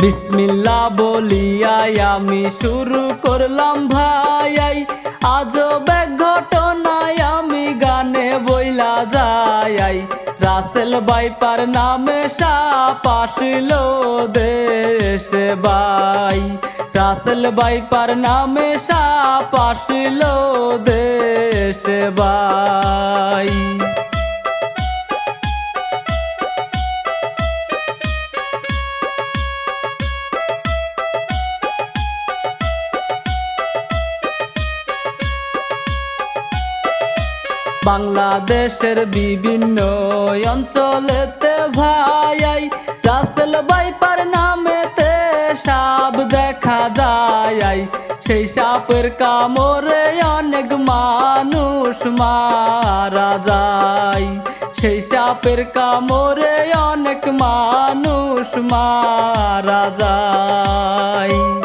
বিসমিল্লা বলিয়াই আমি শুরু করলাম ভাই। আজব ঘটনায় আমি গানে বইলা যাই। রাসেল বাইপার নামে সাপ আসিল দেশে বাই রাসেল বাইপার নামে সাপ আসিল দেশে বাই বাংলাদেশের বিভিন্ন অঞ্চলেতে ভাই রাসেল বাইপার নামেতে সাপ দেখা যায় সেই সাপের কামড়ে অনেক মানুষ মারা যায়। সেই সাপের কামড়ে অনেক মানুষ মারা যায়।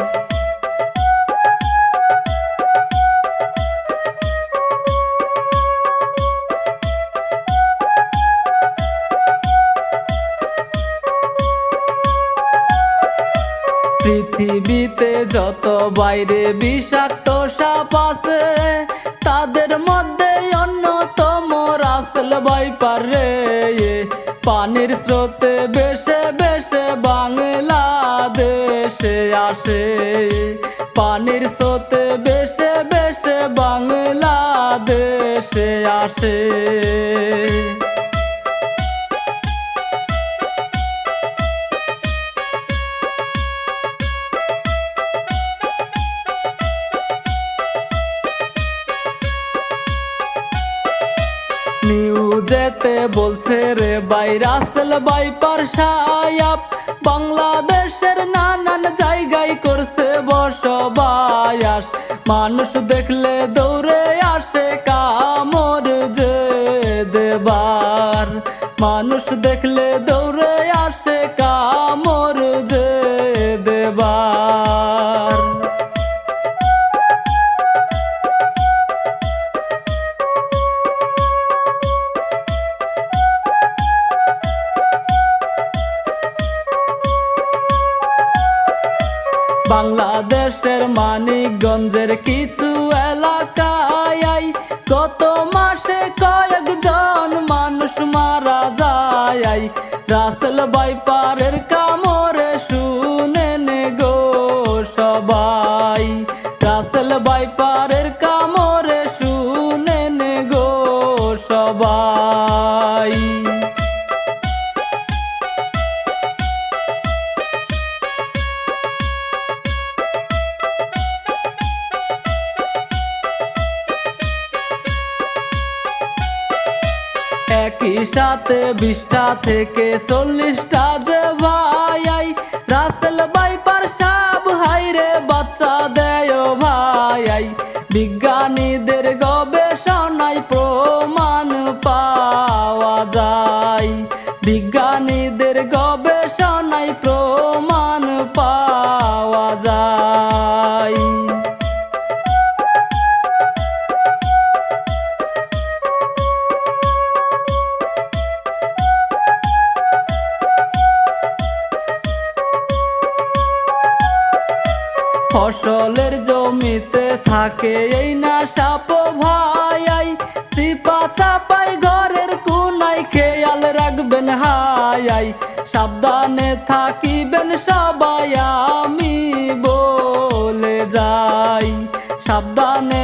পৃথিবীতে যত বাইরে বিষাক্ত সাপ আছে, তাদের মধ্যে অন্যতম রাসেল বাইপার রে। পানির স্রোতে বেশে বেশে বাংলাদেশে আসে। পানির স্রোতে বেশে বেশে বাংলাদেশে আসে। নিউজেতে বলছে রে বাই রাসেল পারসায়াপ বাংলাদেশের নানান জায়গায় করছে বসবায়াস মানুষ দেখলে দৌড়ে আসে কামর যে দেবার। মানুষ দেখলে দৌড়ে বাংলাদেশের মানিকগঞ্জের কিছু এলাকায় গত মাসে কয়েকজন মানুষ মারা যায়। রাসেল বাইপারের কামরে শুনেন গো সবাই। রাসেল বাইপারের কামড়ে একই সাথে বিশটা থেকে চল্লিশটা যে ভাই, রাসেল বাইপার সাব হাইরে বাচ্চা দেয় ভাই। বিজ্ঞানীদের গবেষণায় প্রমাণ ফসলের জমিতে থাকে এই না সাপ ভাই। চিপা চাপাই ঘরের কোনাই খেয়াল রাখবেন হাই। সাবধানে থাকিবেন সবাই, আমি বলে যাই। সাবধানে